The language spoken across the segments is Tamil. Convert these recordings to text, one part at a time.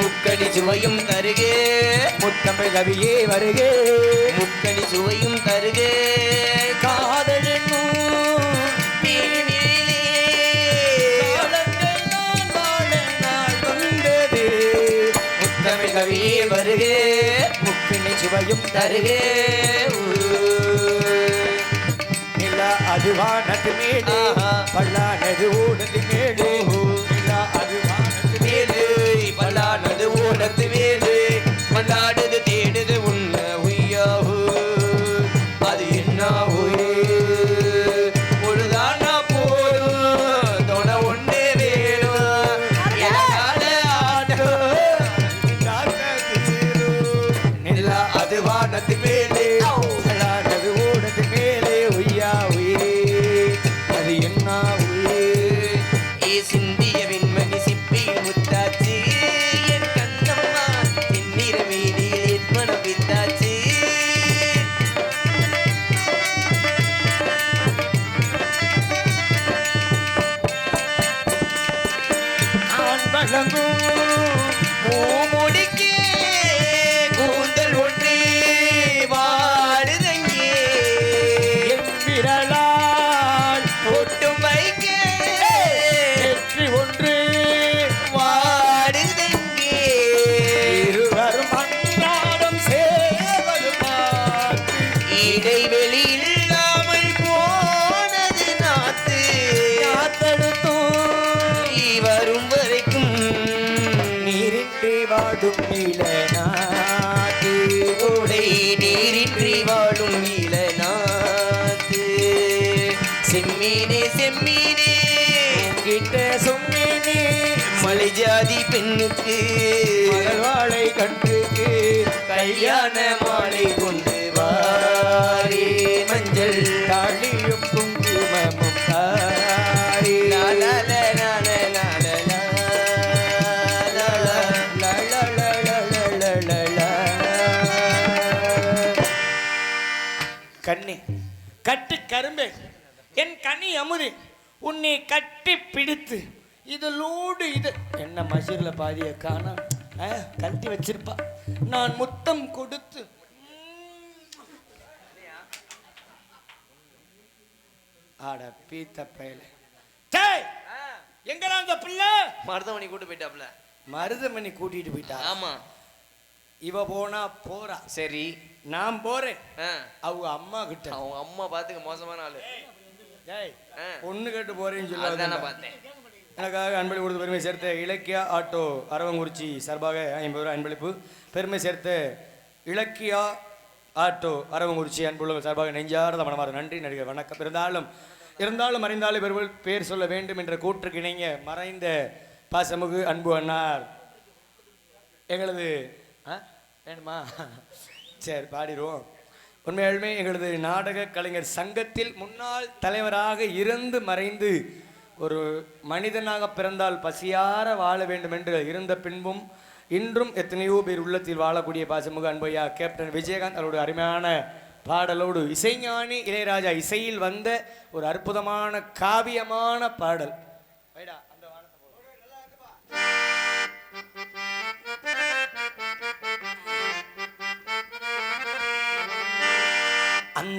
முக்கணி சுவையும் தருகே. முத்தமிழ் கவியே வருகே. முக்கணி சுவையும் தருகே. கவியே வருகே. முக்கிணி சுவையும் தருகே. நிலா அதுவா நட்டு மேடு பல்லா நடு ஊடுது மேடு அதுவா நாளானது ஓடத்து ও கட்டு கரும்பே. என் கனி அமுது உன்னை கட்டி பிடித்து. இது லோடு இது. என்ன மசூர்ல பாதிய காணா? கட்டி வச்சிருப்பா. நான் முத்தம் கொடுத்து. ஆட பீத்த பயல. எங்கடா அந்த பிள்ளை? மருதமணி கூட்டு போயிட்டாப்ல மருதமணி கூட்டிட்டு போயிட்டா? ஆமா. இவ போனா போறா. சரி. நான் போறேன். அவங்க அம்மா கிட்ட. அவங்க அம்மா பாத்துக்க மோசமான ஆளு. பொண்ணு கேட்டு போறேன்னு சொல்ல பார்த்தேன். எனக்காக அன்பளி கொடுத்து பெருமை சேர்த்த இலக்கியா ஆட்டோ அரவங்குறிச்சி சார்பாக ஐம்பது ரூபாய் அன்பளிப்பு. பெருமை சேர்த்த இலக்கியா ஆட்டோ அரவங்குறிச்சி அன்புள்ளவர் சார்பாக நெஞ்சார்ந்த மனமார்ந்த நன்றி நடிகர் வணக்கம். இருந்தாலும் இருந்தாலும் மறைந்தாலும் பெருவல் பேர் சொல்ல வேண்டும் என்ற கூற்றுக்கு இணைங்க மறைந்த பாசமுகு அன்பு அண்ணார். எங்களது ஆ வேணுமா? சரி பாடிடுவோம். உண்மையாலுமே எங்களது நாடக கலைஞர் சங்கத்தில் முன்னாள் தலைவராக இருந்து மறைந்து ஒரு மனிதனாக பிறந்தால் பசியார வாழ வேண்டும் என்று இருந்த பின்பும் இன்றும் எத்தனையோ பேர் உள்ளத்தில் வாழக்கூடிய பாசமுக அன்பையா கேப்டன் விஜயகாந்த் அவருடைய அருமையான பாடலோடு இசைஞானி இளையராஜா இசையில் வந்த ஒரு அற்புதமான காவியமான பாடல்.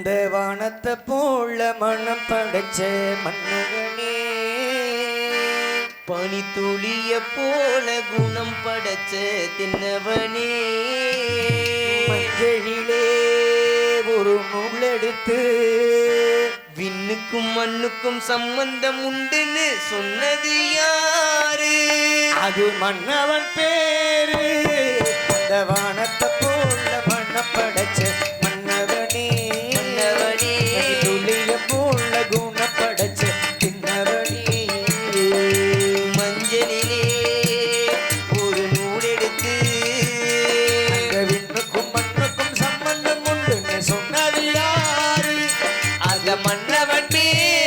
இந்த வானத்தை போல மனம் படைச்ச மன்னகனே. பனி துளிய போல குணம் படைச்ச தின்னவனே. மஞ்சளிலே ஒரு நூல் எடுத்து விண்ணுக்கும் மண்ணுக்கும் சம்பந்தம் உண்டுன்னு சொன்னது யாரு? அது மன்னவன் பேரு. இந்த வானத்தை போல மனம் படைச்ச bem.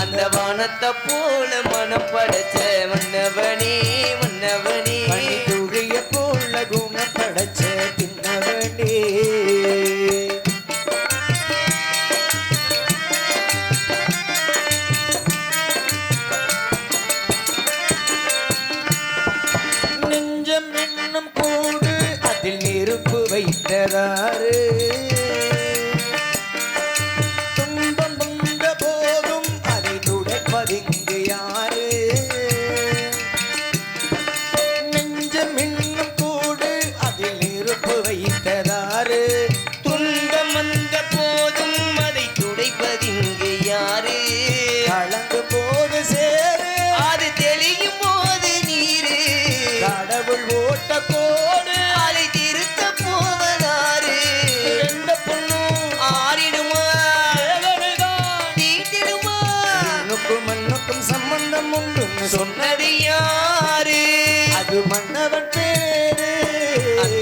அந்த வானத்தை போல மனம் படைச்ச மன்னவனே மன்னவனே. தூகிய போல குண படைச்ச பின்னவனே. நெஞ்சம் என்னும் கூடு அதில் நெருப்பு வைத்ததாறு.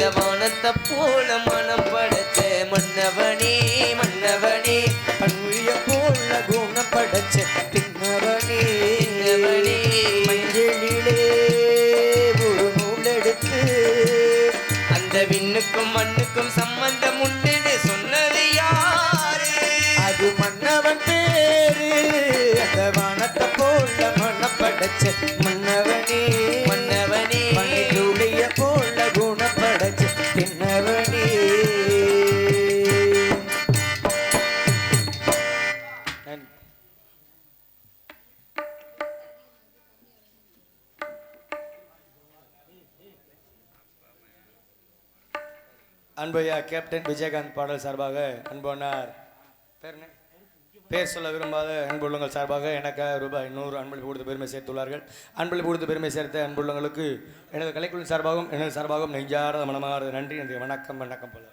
இந்த வானத்தை போல மனப்பட அன்பையா கேப்டன் விஜயகாந்த் பாடல் சார்பாக அன்பனார் பேர் பேர் சொல்ல விரும்பாத அன்புள்ளங்கள் சார்பாக எனக்கு ரூபாய் நூறு அன்பளிப்பு கொடுத்து பெருமை சேர்த்துள்ளார்கள். அன்பளிப்பு கொடுத்து பெருமை சேர்த்த அன்புள்ளங்களுக்கு எனது கலைக்குழு சார்பாகவும் எனது சார்பாகவும் நெஞ்சார்ந்த மனமார்ந்த நன்றி எனது வணக்கம் வணக்கம் போல.